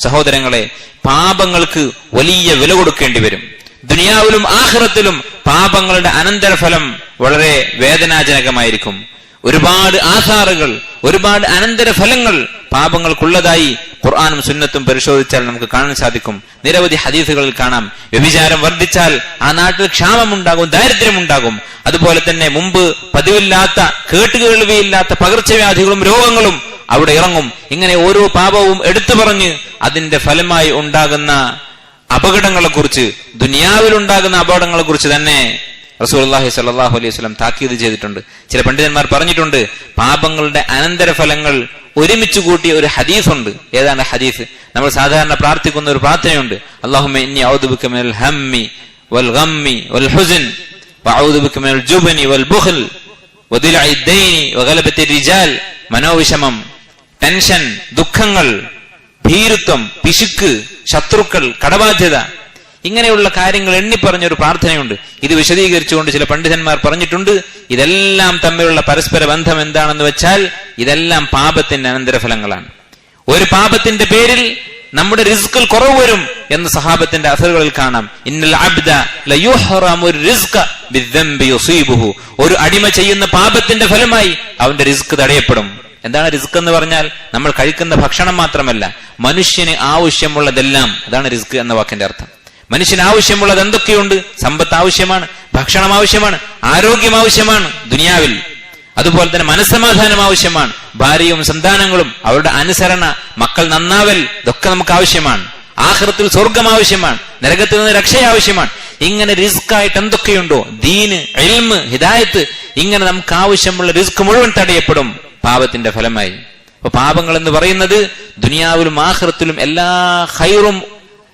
സഹോദരങ്ങളെ പാപങ്ങൾക്ക് വലിയ വില കൊടുക്കേണ്ടി വരും. ദുനിയാവിലും ആഹ്റത്തിലും പാപങ്ങളുടെ അനന്തരഫലം വളരെ വേദനാജനകമായിരിക്കും. ഒരുപാട് ആധാറുകൾ ഒരുപാട് അനന്തരഫലങ്ങൾ പാപങ്ങൾക്കുള്ളതായി ഖുർആാനും സുന്നത്തും പരിശോധിച്ചാൽ നമുക്ക് കാണാൻ സാധിക്കും. നിരവധി ഹദീസുകളിൽ കാണാം. വ്യഭിചാരം വർദ്ധിച്ചാൽ ആ നാട്ടിൽ ക്ഷാമമുണ്ടാകും ദാരിദ്ര്യമുണ്ടാകും. അതുപോലെ തന്നെ മുമ്പ് പതിവില്ലാത്ത കേട്ടുകേൾവിയില്ലാത്ത പകർച്ചവ്യാധികളും രോഗങ്ങളും അവിടെ ഇറങ്ങും. ഇങ്ങനെ ഓരോ പാപവും എടുത്തു പറഞ്ഞ് അതിന്റെ ഫലമായി ഉണ്ടാകുന്ന അപകടങ്ങളെ കുറിച്ച് ദുനിയാവിൽ ഉണ്ടാകുന്ന അപകടങ്ങളെ കുറിച്ച് തന്നെ റസൂൽഹി സല്ലാഹു അലൈഹി സ്വലം താക്കീത് ചെയ്തിട്ടുണ്ട്. ചില പണ്ഡിതന്മാർ പറഞ്ഞിട്ടുണ്ട് പാപങ്ങളുടെ അനന്തരഫലങ്ങൾ ഒരുമിച്ച് കൂട്ടിയ ഒരു ഹദീസ് ഉണ്ട് ഏതാണ് ഹദീസ്? നമ്മൾ സാധാരണ പ്രാർത്ഥിക്കുന്ന ഒരു പ്രാർത്ഥനയുണ്ട്. വഗലബത്തി മനോവിഷമം ടെൻഷൻ ദുഃഖങ്ങൾ ഭീരുത്വം പിശുക്ക് ശത്രുക്കൾ കടബാധ്യത ഇങ്ങനെയുള്ള കാര്യങ്ങൾ എണ്ണി ഒരു പ്രാർത്ഥനയുണ്ട്. ഇത് വിശദീകരിച്ചുകൊണ്ട് ചില പണ്ഡിതന്മാർ പറഞ്ഞിട്ടുണ്ട്. ഇതെല്ലാം തമ്മിലുള്ള പരസ്പര ബന്ധം എന്താണെന്ന് വെച്ചാൽ ഇതെല്ലാം പാപത്തിന്റെ അനന്തരഫലങ്ങളാണ്. ഒരു പാപത്തിന്റെ പേരിൽ നമ്മുടെ റിസ്കിൽ കുറവ് വരും എന്ന് സഹാബത്തിന്റെ അസറുകളിൽ കാണാം. ഇന്നൽ അബ്ദ ഒരു അടിമ ചെയ്യുന്ന പാപത്തിന്റെ ഫലമായി അവന്റെ റിസ്ക് തടയപ്പെടും. എന്താണ് റിസ്ക് എന്ന് പറഞ്ഞാൽ നമ്മൾ കഴിക്കുന്ന ഭക്ഷണം മാത്രമല്ല മനുഷ്യന് ആവശ്യമുള്ളതെല്ലാം. അതാണ് റിസ്ക് എന്ന വാക്കിന്റെ അർത്ഥം. മനുഷ്യന് ആവശ്യമുള്ളത് എന്തൊക്കെയുണ്ട്? സമ്പത്ത് ആവശ്യമാണ് ഭക്ഷണം ആവശ്യമാണ് ആരോഗ്യം ആവശ്യമാണ് ദുനിയാവിൽ. അതുപോലെ തന്നെ മനസ്സമാധാനം ആവശ്യമാണ് ഭാര്യയും സന്താനങ്ങളും അവരുടെ അനുസരണ മക്കൾ നന്നാവൽ ഇതൊക്കെ നമുക്ക് ആവശ്യമാണ്. ആഹൃത്തിൽ സ്വർഗം ആവശ്യമാണ് നരകത്തിൽ നിന്ന് രക്ഷ ആവശ്യമാണ്. ഇങ്ങനെ റിസ്ക് ആയിട്ട് എന്തൊക്കെയുണ്ടോ? ദീന് എൽമ് ഹിദായത്ത് ഇങ്ങനെ നമുക്ക് ആവശ്യമുള്ള റിസ്ക് മുഴുവൻ തടയപ്പെടും. പാപത്തിന്റെ ഫലമായി. അപ്പൊ പാപങ്ങൾ എന്ന് പറയുന്നത് ദുനിയാവിലും ആഹ്റത്തിലും എല്ലാ ഹൈറും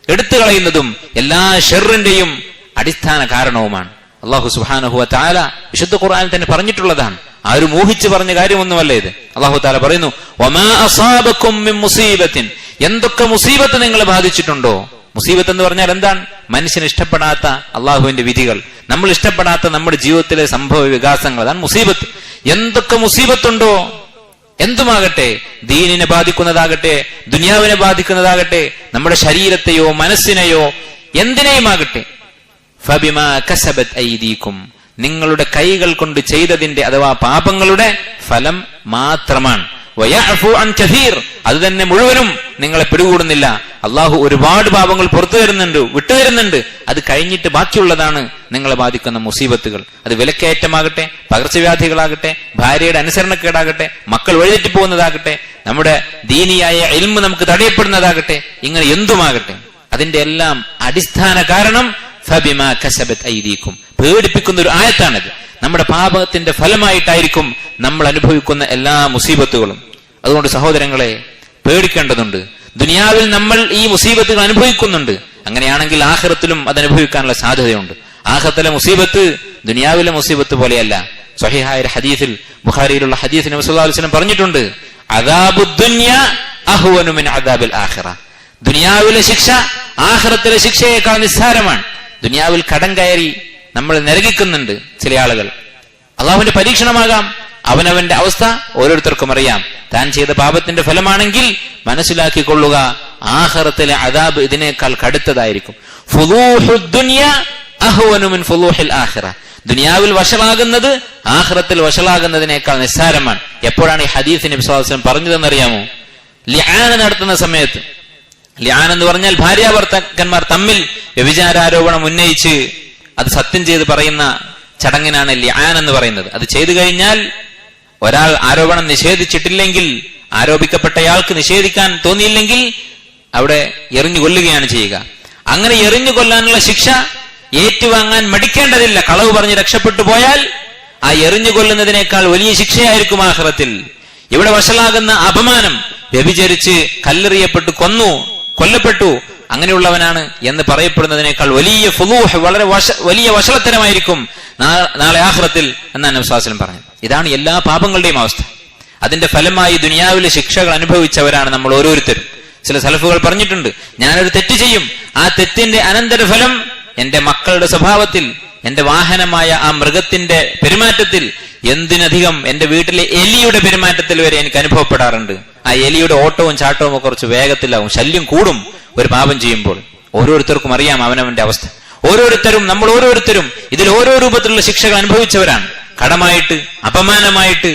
എടുത്തു കളയുന്നതും എല്ലാ ഷെറിന്റെയും അടിസ്ഥാന കാരണവുമാണ്. അള്ളാഹു സുബാനഹുവ താല വിശുദ്ധ ഖുർആൻ തന്നെ പറഞ്ഞിട്ടുള്ളതാണ്. ആരും ഊഹിച്ചു പറഞ്ഞ കാര്യമൊന്നുമല്ല ഇത്. അള്ളാഹു താല പറയുന്നു "വമാ അസാബക്കും മിൻ മുസീബത്തിൻ. എന്തൊക്കെ മുസീബത്ത് നിങ്ങളെ ബാധിച്ചിട്ടുണ്ടോ? മുസീബത്ത് എന്ന് പറഞ്ഞാൽ എന്താണ്? മനുഷ്യന് ഇഷ്ടപ്പെടാത്ത അള്ളാഹുവിന്റെ വിധികൾ. നമ്മൾ ഇഷ്ടപ്പെടാത്ത നമ്മുടെ ജീവിതത്തിലെ സംഭവ വികാസങ്ങൾ. അതാണ് മുസീബത്ത്. എന്തൊക്കെ മുസീബത്തുണ്ടോ? എന്തുമാകട്ടെ? ദീനിനെ ബാധിക്കുന്നതാകട്ടെ ദുനിയാവിനെ ബാധിക്കുന്നതാകട്ടെ നമ്മുടെ ശരീരത്തെയോ മനസ്സിനെയോ എന്തിനേയുമാകട്ടെ? ഫബിമാ കസബത് ഐദീക്കും നിങ്ങളുടെ കൈകൾ കൊണ്ട് ചെയ്തതിന്റെ അഥവാ പാപങ്ങളുടെ ഫലം മാത്രമാണ്. അത് തന്നെ മുഴുവനും നിങ്ങളെ പിടികൂടുന്നില്ല. അള്ളാഹു ഒരുപാട് പാപങ്ങൾ പുറത്തു തരുന്നുണ്ട് വിട്ടു തരുന്നുണ്ട്. അത് കഴിഞ്ഞിട്ട് ബാക്കിയുള്ളതാണ് നിങ്ങളെ ബാധിക്കുന്ന മുസീബത്തുകൾ. അത് വിലക്കയറ്റമാകട്ടെ പകർച്ചവ്യാധികളാകട്ടെ ഭാര്യയുടെ അനുസരണക്കേടാകട്ടെ മക്കൾ വഴിതെറ്റി പോകുന്നതാകട്ടെ നമ്മുടെ ദീനിയായ എൽമ് നമുക്ക് തടയപ്പെടുന്നതാകട്ടെ ഇങ്ങനെ എന്തുമാകട്ടെ. അതിന്റെ എല്ലാം അടിസ്ഥാന കാരണം ഫബിമ കസബത് ഐദീക്കും. പേടിപ്പിക്കുന്ന ഒരു ആയത്താണിത്. നമ്മുടെ പാപത്തിന്റെ ഫലമായിട്ടായിരിക്കും നമ്മൾ അനുഭവിക്കുന്ന എല്ലാ മുസീബത്തുകളും. അതുകൊണ്ട് സഹോദരങ്ങളെ പേടിക്കേണ്ടതുണ്ട്. ദുനിയാവിൽ നമ്മൾ ഈ മുസീബത്തുകൾ അനുഭവിക്കുന്നുണ്ട്. അങ്ങനെയാണെങ്കിൽ ആഹ്റത്തിലും അത് അനുഭവിക്കാനുള്ള സാധ്യതയുണ്ട്. ആഹ്റത്തിലെ മുസീബത്ത് ദുനിയാവിലെ മുസീബത്ത് പോലെയല്ല. സഹിഹായ ഹദീസിൽ ബുഖാരിയിലുള്ള ഹദീസിന് വസ്ലാസ്ലം പറഞ്ഞിട്ടുണ്ട്. അഹുവനുമിൻ അദാബിൽ ദുനിയാവിലെ ശിക്ഷ ആഹ്റത്തിലെ ശിക്ഷയേക്കാൾ നിസ്സാരമാണ്. ദുനിയാവിൽ കടം കയറി നമ്മൾ നരകിക്കുന്നുണ്ട് ചില ആളുകൾ. അള്ളാഹുവിന്റെ പരീക്ഷണമാകാം. അവനവന്റെ അവസ്ഥ ഓരോരുത്തർക്കും അറിയാം. താൻ ചെയ്ത പാപത്തിന്റെ ഫലമാണെങ്കിൽ മനസ്സിലാക്കിക്കൊള്ളുക ആഹറത്തിലെ അദാബ് ഇതിനേക്കാൾ കടുത്തതായിരിക്കും. ദുനിയാവിൽ വഷളാകുന്നത് ആഹ്റത്തിൽ വഷളാകുന്നതിനേക്കാൾ നിസ്സാരമാണ്. എപ്പോഴാണ് ഈ ഹദീഫിന് വിശ്വാസം പറഞ്ഞതെന്നറിയാമോ? ലിയാന നടത്തുന്ന സമയത്ത്. ലിയാൻ എന്ന് പറഞ്ഞാൽ ഭാര്യാഭർത്താക്കന്മാർ തമ്മിൽ വ്യഭിചാരോപണം ഉന്നയിച്ച് അത് സത്യം ചെയ്ത് പറയുന്ന ചടങ്ങിനാണ് ലിയാൻ എന്ന് പറയുന്നത്. അത് ചെയ്തു കഴിഞ്ഞാൽ ഒരാൾ ആരോപണം നിഷേധിച്ചിട്ടില്ലെങ്കിൽ ആരോപിക്കപ്പെട്ടയാൾക്ക് നിഷേധിക്കാൻ തോന്നിയില്ലെങ്കിൽ അവിടെ എറിഞ്ഞു കൊല്ലുകയാണ് ചെയ്യുക. അങ്ങനെ എറിഞ്ഞു കൊല്ലാനുള്ള ശിക്ഷ ഏറ്റുവാങ്ങാൻ മടിക്കേണ്ടതില്ല. കളവ് പറഞ്ഞ് രക്ഷപ്പെട്ടു പോയാൽ ആ എറിഞ്ഞു കൊല്ലുന്നതിനേക്കാൾ വലിയ ശിക്ഷയായിരിക്കും ആഹ്റത്തിൽ. ഇവിടെ വഷളാകുന്ന അപമാനം വ്യഭിചരിച്ച് കല്ലെറിയപ്പെട്ടു കൊന്നു കൊല്ലപ്പെട്ടു അങ്ങനെയുള്ളവനാണ് എന്ന് പറയപ്പെടുന്നതിനേക്കാൾ വലിയ ഫുലൂഹ് വളരെ വശ വലിയ വഷളത്തരമായിരിക്കും നാളെ ആഹ്റത്തിൽ എന്നാണ് വിശ്വാസം പറഞ്ഞു. ഇതാണ് എല്ലാ പാപങ്ങളുടെയും അവസ്ഥ. അതിന്റെ ഫലമായി ദുനിയാവിലെ ശിക്ഷകൾ അനുഭവിച്ചവരാണ് നമ്മൾ ഓരോരുത്തരും. ചില സലഫുകൾ പറഞ്ഞിട്ടുണ്ട് ഞാനൊരു തെറ്റ് ചെയ്യും. ആ തെറ്റിന്റെ അനന്തരഫലം എന്റെ മക്കളുടെ സ്വഭാവത്തിൽ എന്റെ വാഹനമായ ആ മൃഗത്തിന്റെ പെരുമാറ്റത്തിൽ എന്തിനധികം എന്റെ വീട്ടിലെ എലിയുടെ പെരുമാറ്റത്തിൽ വരെ എനിക്ക് അനുഭവപ്പെടാറുണ്ട്. ആ എലിയുടെ ഓട്ടവും ചാട്ടവും കുറച്ച് വേഗത്തിലാവും ശല്യം കൂടും. ഒരു പാപം ചെയ്യുമ്പോൾ ഓരോരുത്തർക്കും അറിയാം അവനവന്റെ അവസ്ഥ. ഓരോരുത്തരും നമ്മൾ ഓരോരുത്തരും ഇതിൽ ഓരോ രൂപത്തിലുള്ള ശിക്ഷകൾ അനുഭവിച്ചവരാണ്. കടമായിട്ട് അപമാനമായിട്ട്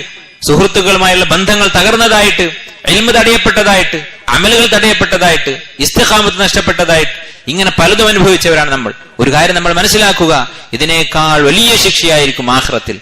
സുഹൃത്തുക്കളുമായുള്ള ബന്ധങ്ങൾ തകർന്നതായിട്ട് എൽമ തടയപ്പെട്ടതായിട്ട് അമലുകൾ തടയപ്പെട്ടതായിട്ട് ഇസ്തഖാമത്ത് നഷ്ടപ്പെട്ടതായിട്ട് ഇങ്ങനെ പലതും അനുഭവിച്ചവരാണ് നമ്മൾ. ഒരു കാര്യം നമ്മൾ മനസ്സിലാക്കുക ഇതിനേക്കാൾ വലിയ ശിക്ഷയായിരിക്കും ആഹ്റത്തിൽ.